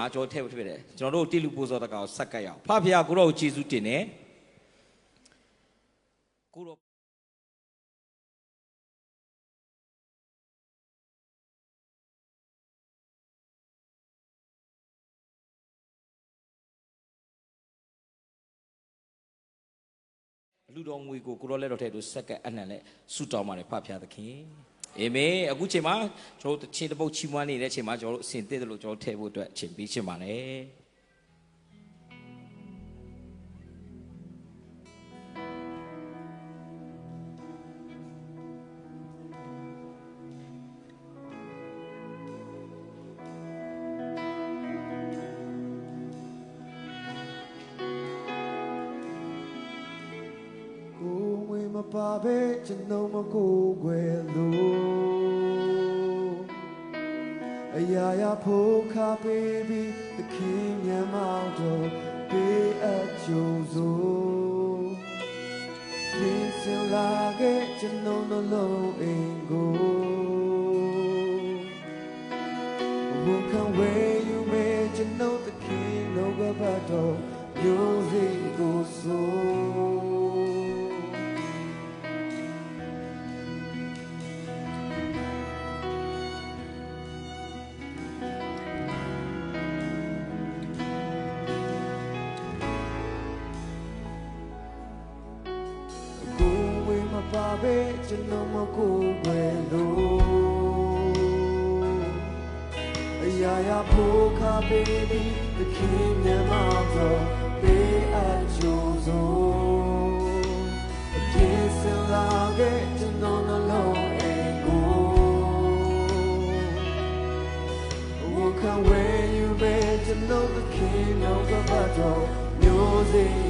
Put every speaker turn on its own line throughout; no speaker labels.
အားကြောထည့်ဖြစ်တယ်ကျွန်တော်တို့တိလူပို့စောတကောင်ဆက်ကတ်ရအောင်ဖဖျားကိုတော့ကျေးဇူးတင်တယ်ကိုတော့လူတော်ငွေကိုကိုရောလက်တော်ထဲတို့ဆက်ကတ်အနှံနဲ့ဆူတောင်းပါတယ်ဖဖျားသခင် အာမင်အခုချိန်မှာကျွန်တော်တို့ချင်းတပုတ်ချီးမွမ်းနေတဲ့အချိန်မှာကျွန်တော်တို့အစဉ်သစ်တယ်လို့ကျွန်တော်ထည့်ဖို့အတွက်အချိန်ပေးချင်ပါတယ်
ပါပဲကျွန်တော်မကိုယ်ွယ်လို့အရာရာဖို့ခါပေးပြီးသခင်မြတ်မောင်တော်ပေးအပ်ကြိုးစိုးပြင်ဆင်လာခဲ့ကျွန်တော်နှလုံးအိမ်ကိုဝန်ခံဝေယူမဲ့ကျွန်တော်သခင်လောကဘတ်တော်မျိုးစိကိုဆိုး ကျွန်တော်မကိုယ်ွယ်လို့အရာရာဖို့ခါပေးပြီးသခင်မြတ်မောင်တော်ပေးအပ်ကြိုးစိုးအပြည့်စင်လာခဲ့ကျွန်တော်နှလုံးအိမ်ကိုဝန်ခံဝေယူမဲ့ကျွန်တော်သခင်နောက်ကပတ်တော်မျိုးစိ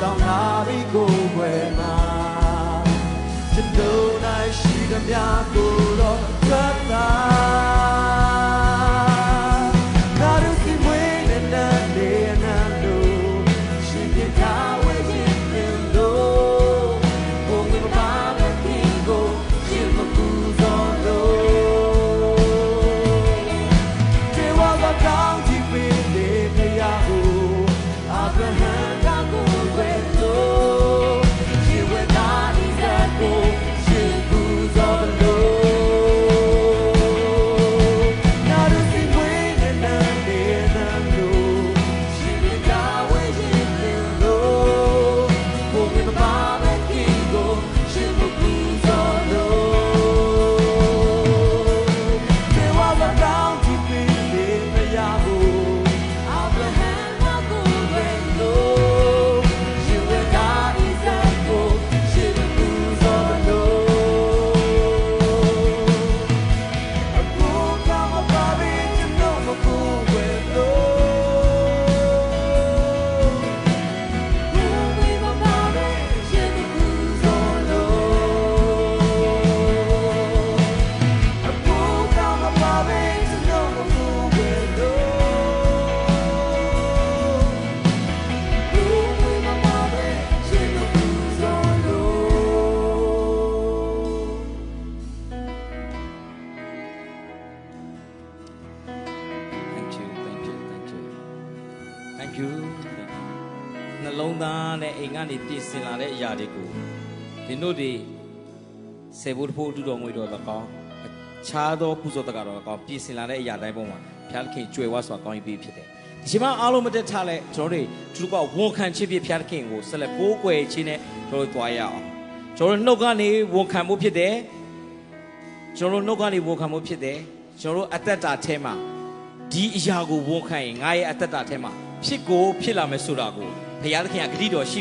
ဆောင်လာပြီးကိုယ်ွယ်မှာကျွန်တော်၌ရှိသမျှကို
you နှလုံးသားနဲ့အိမ်ကနေပြင်ဆင်လာတဲ့အရာတွေကိုဒီတို့တွေဆေဘုတ်ဖို့တူတော်ငွေတော်၎င်းအခြားသောကုသိုလ်တက္ကတော်၎င်းပြင်ဆင်လာတဲ့အရာတိုင်းပေါ်မှာဘုရားသခင်ကြွယ်ဝစွာကောင်းကြီးပေးဖြစ်တယ်ဒီချိန်မှာအားလုံးမတက်ထားလဲကျွန်တော်တို့သူတို့ကဝန်ခံခြင်းဖြစ်ဘုရားသခင်ကိုဆက်လက်ကိုးကွယ်ခြင်းနဲ့ကျွန်တော်တို့သွားရအောင်ကျွန်တော်တို့နှုတ်ကနေဝန်ခံမှုဖြစ်တယ်ကျွန်တော်တို့နှုတ်ကနေဝန်ခံမှုဖြစ်တယ်ကျွန်တော်တို့အသက်တာထဲမှာဒီအရာကိုဝန်ခံရင်ငါရဲ့အသက်တာထဲမှာ ဖြစ်ကိုဖြစ်လာမယ်ဆိုတာကိုဘုရားသခင်ကဂတိတော်ရှိ